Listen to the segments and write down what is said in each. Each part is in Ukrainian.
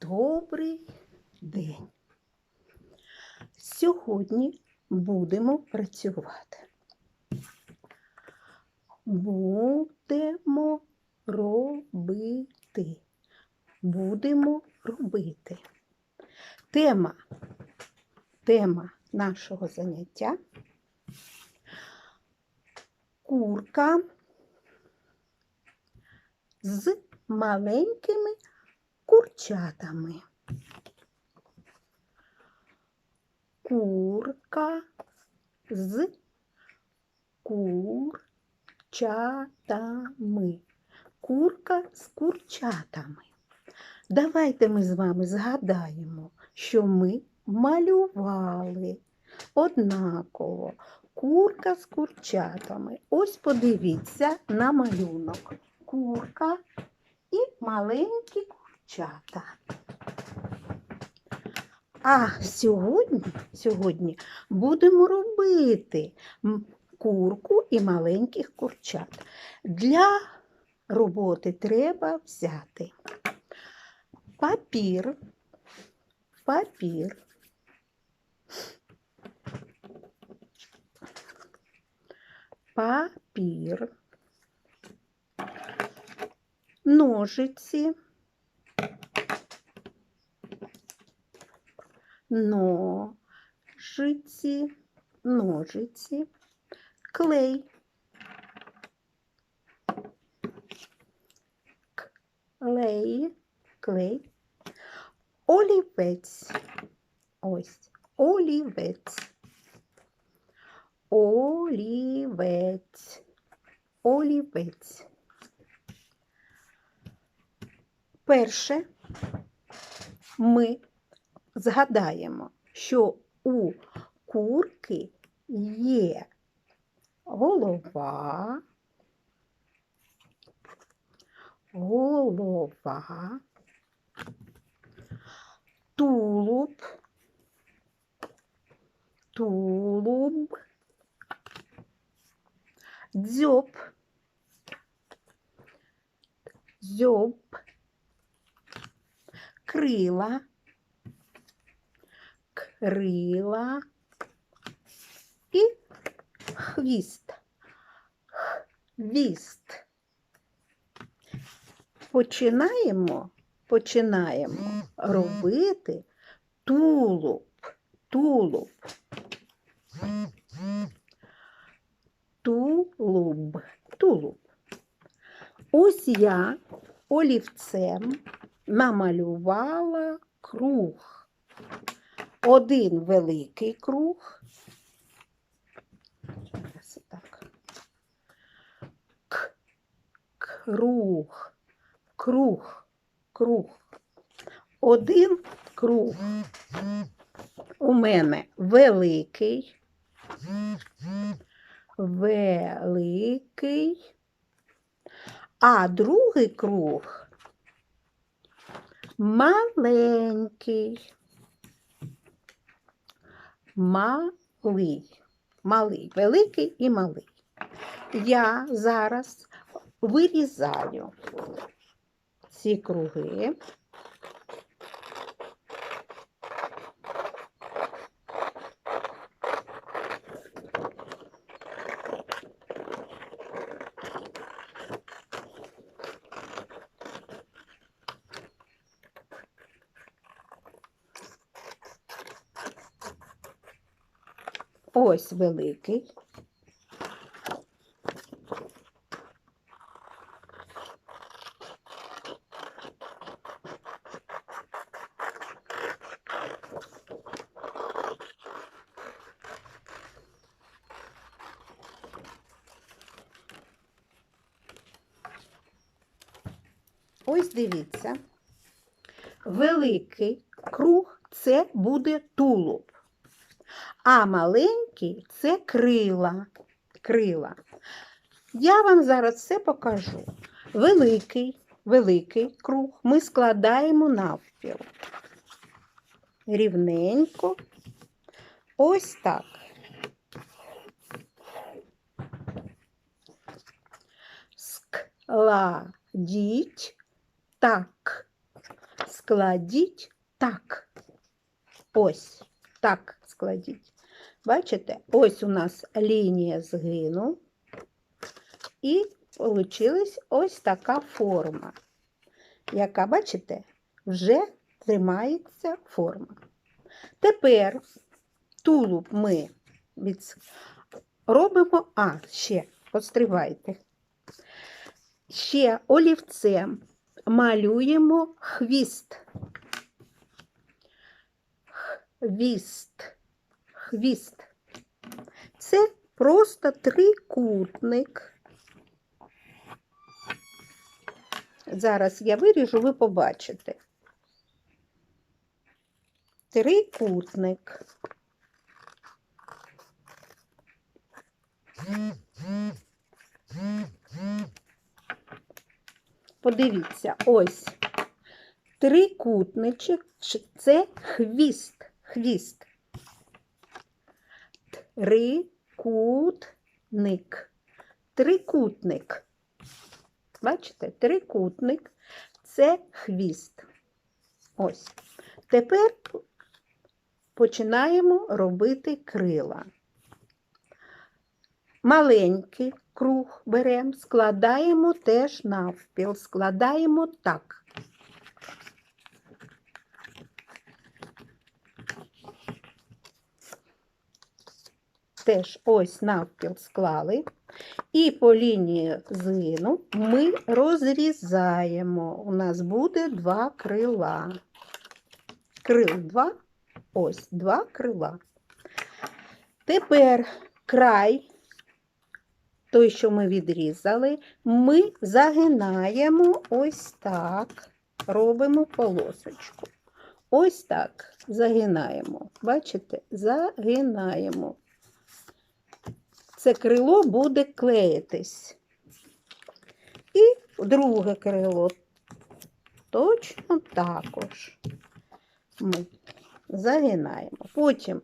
Добрий день. Сьогодні будемо працювати. Будемо робити. Будемо робити. Тема, тема нашого заняття курка з маленькими курчатами. Курка з курчатами. Курка з курчатами. Давайте ми з вами згадаємо, що ми малювали однаково курка з курчатами. Ось подивіться на малюнок. Курка і маленькі курчата. А сьогодні, сьогодні будемо робити курку і маленьких курчат. Для роботи треба взяти папір, папір, папір, ножиці, ножиці, ножиці, клей, клей, клей, олівець. Ось, олівець. Олівець. Олівець. Перше ми згадаємо, що у курки є голова, голова, тулуб, тулуб, дзьоб, дзьоб, крила, крила і хвіст. Хвіст. Починаємо, починаємо робити тулуб, тулуб. Тулуб, тулуб. Ось я олівцем намалювала круг. Один великий круг. Так. К, круг, круг, круг. Один круг. У мене великий, великий, а другий круг маленький. Малий, малий, великий і малий. Я зараз вирізаю ці круги. Ось великий. Ось дивіться. Великий круг це буде тулуб. А маленький це крила. крила. Я вам зараз все покажу. Великий, великий круг ми складаємо навпіл. Рівненько. Ось так. Складіть так. складіть так. Ось так складіть. Бачите, ось у нас лінія згину, і вийшла ось така форма, яка, бачите, вже тримається форма. Тепер тулуб ми від... робимо, а, ще, постривайте. Ще олівцем малюємо хвіст. Хвіст. Хвіст. Це просто трикутник. Зараз я виріжу, ви побачите. Трикутник. Подивіться, ось трикутничок це хвіст. Хвіст. Трикутник. Трикутник. Бачите, трикутник це хвіст. Ось. Тепер починаємо робити крила. Маленький круг беремо, складаємо теж навпіл, складаємо так. Теж ось навпіл склали. І по лінії згину ми розрізаємо. У нас буде два крила. Крил два, ось два крила. Тепер край, той, що ми відрізали, ми загинаємо ось так, робимо полосочку. Ось так загинаємо. Бачите? Загинаємо. Це крило буде клеїтись. І друге крило точно також ми загинаємо. Потім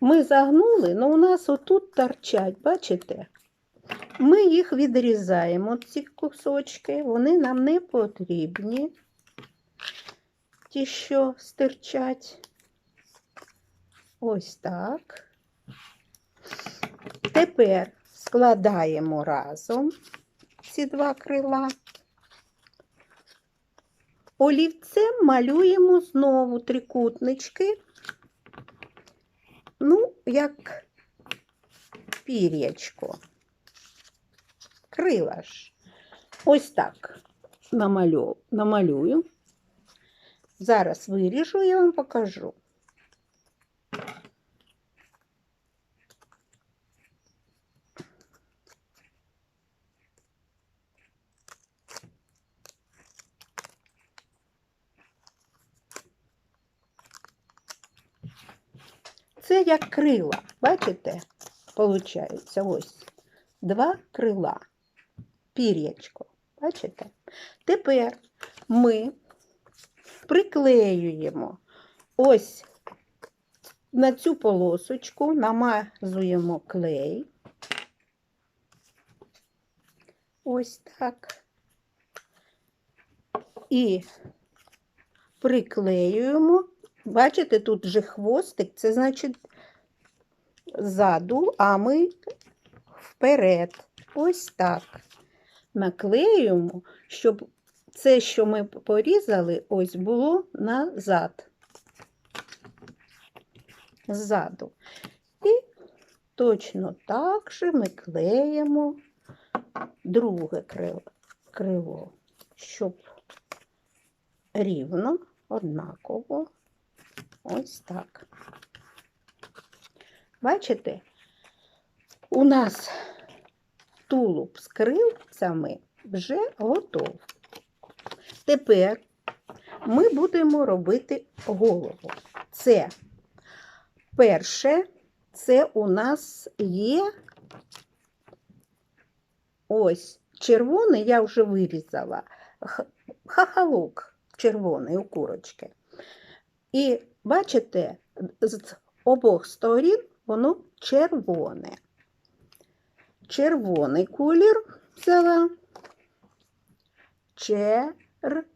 ми загнули, але у нас отут торчать, бачите? Ми їх відрізаємо, ці кусочки, вони нам не потрібні, ті, що стирчать. Ось так. Тепер складаємо разом ці два крила. Олівцем малюємо знову трикутнички, ну, як пір'ячко. Крила ж. Ось так намалю, намалюю. Зараз виріжу і вам покажу. Це як крила. Бачите? Получається ось два крила. Пір'ячко. Бачите? Тепер ми приклеюємо ось на цю полосочку, намазуємо клей. Ось так. І приклеюємо. Бачите, тут же хвостик, це значить ззаду, а ми вперед. Ось так. Наклеюємо, щоб це, що ми порізали, ось було назад. Ззаду. І точно так же ми клеїмо друге крило щоб рівно, однаково. Ось так. Бачите, у нас тулуб з крилцями вже готов. Тепер ми будемо робити голову. Це перше, це у нас є ось червоний, я вже вирізала, хахалок червоний у курочки. І бачите, з обох сторін воно червоне. Червоний колір взяла. Червоний.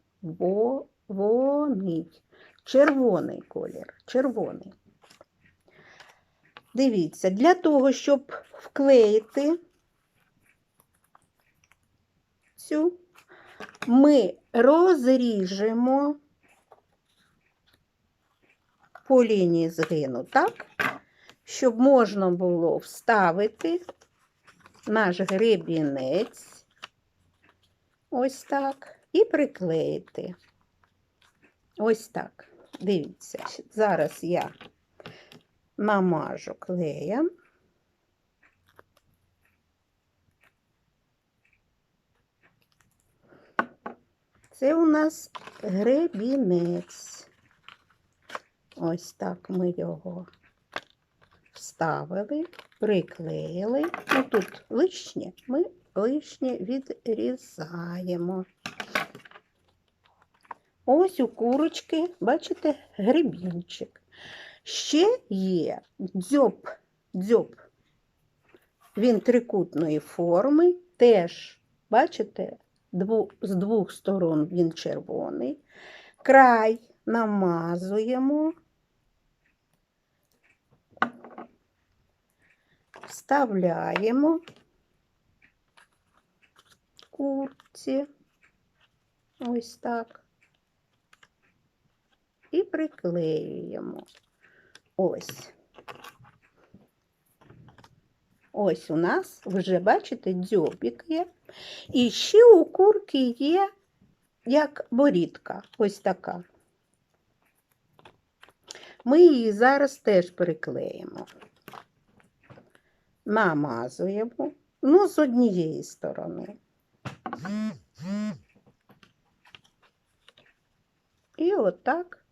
Червоний колір. Червоний. Дивіться, для того, щоб вклеїти цю, ми розріжемо по лінії згину, так? Щоб можна було вставити наш гребінець, ось так, і приклеїти. Ось так. Дивіться, зараз я намажу клеєм. Це у нас гребінець. Ось так ми його вставили, приклеїли. Ну тут лишнє, ми лишнє відрізаємо. Ось у курочки, бачите, гребінчик. Ще є дзьоб, дзьоб. Він трикутної форми, теж, бачите, дву- з двох сторон він червоний. Край намазуємо, вставляємо курці. Ось так. І приклеюємо. Ось. Ось у нас вже, бачите, дзьобик є. І ще у курки є як борідка, ось така. Ми її зараз теж приклеїмо. Намазуємо, ну, з однієї сторони. І отак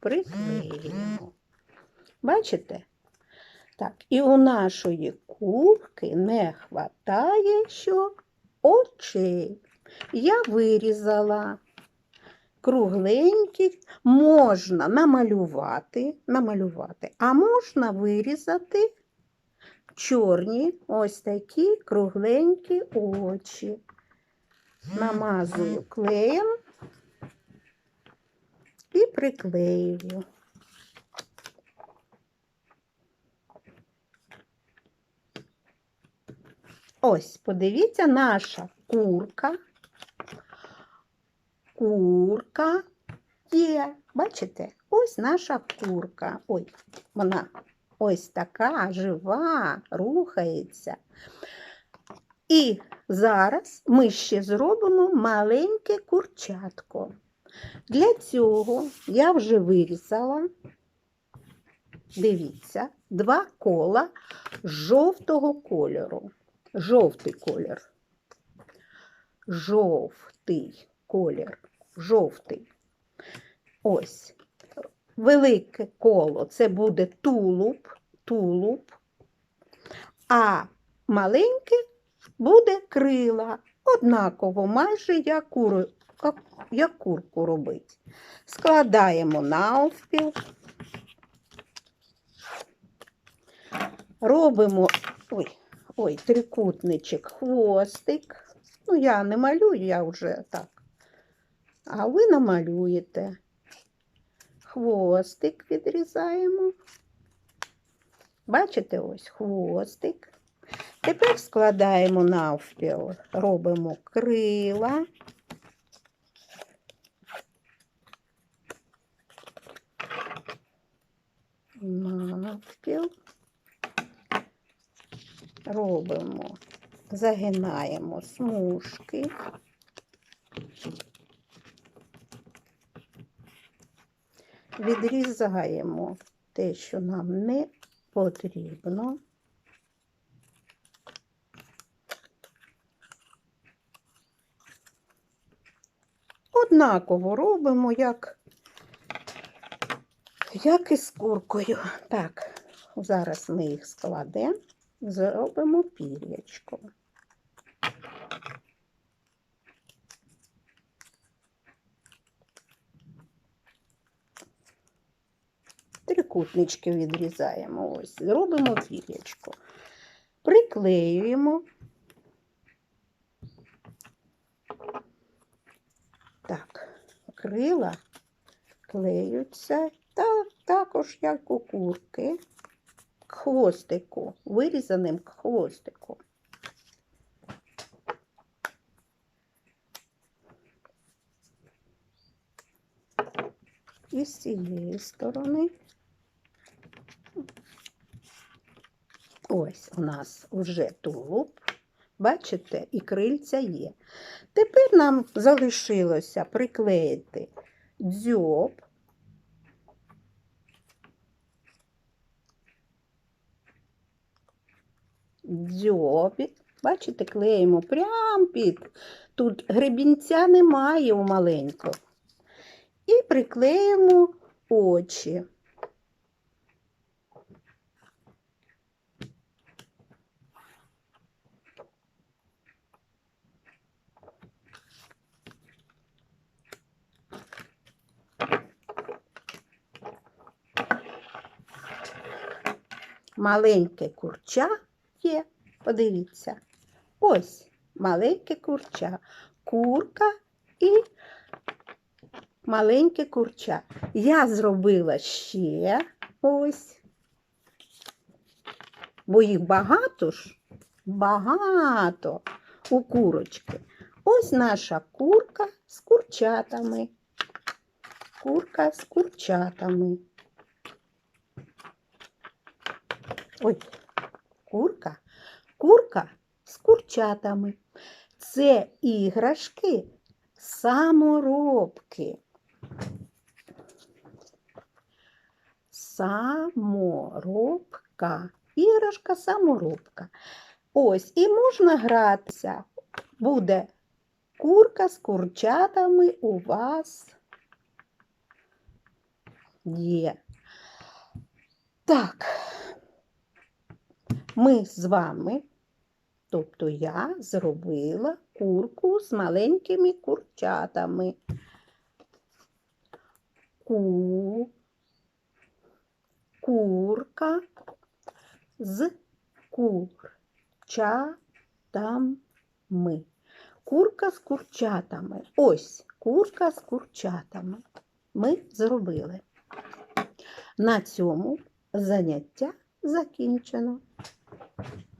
приклеїмо. Бачите? Так, і у нашої курки не хватає що очей. Я вирізала кругленькі, можна намалювати, намалювати, а можна вирізати чорні ось такі кругленькі очі. Намазую клеєм і приклеюю. Ось, подивіться, наша курка. Курка є. Бачите? Ось наша курка. Ой, вона ось така жива, рухається. І зараз ми ще зробимо маленьке курчатко. Для цього я вже вирізала, дивіться, два кола жовтого кольору. Жовтий колір. Жовтий колір. Жовтий. Ось. Велике коло це буде тулуб, тулуб, а маленьке буде крила. Однаково, майже як, куру, як, як курку робить. Складаємо навпіл. Робимо ой, ой, трикутничок, хвостик. Ну, я не малюю, я вже так. А ви намалюєте. Хвостик відрізаємо. Бачите, ось хвостик. Тепер складаємо навпіл, робимо крила. Навпіл. Робимо, загинаємо смужки. Відрізаємо те, що нам не потрібно. Однаково робимо, як, як і з куркою. Так, зараз ми їх складемо, зробимо пір'ячко. Трикутнички відрізаємо, ось, зробимо пір'ячко. Приклеюємо. Так, крила клеються та також як у курки хвостику, вирізаним к хвостику. І з цієї сторони. Ось у нас вже тулуб. Бачите, і крильця є. Тепер нам залишилося приклеїти дзьоб. Дзьобік. Бачите, клеїмо прямо під. Тут гребінця немає у маленького. І приклеїмо очі. Маленьке курча є, подивіться. Ось маленьке курча, курка і маленьке курча. Я зробила ще ось. Бо їх багато ж, багато у курочки. Ось наша курка з курчатами. Курка з курчатами. Ой, курка, курка з курчатами. Це іграшки саморобки. Саморобка. Іграшка саморобка. Ось, і можна гратися. Буде курка з курчатами у вас є. Так, ми з вами, тобто я зробила курку з маленькими курчатами. Ку, курка з курчатами. Курка з курчатами. Ось курка з курчатами. Ми зробили. На цьому заняття закінчено. Thank you.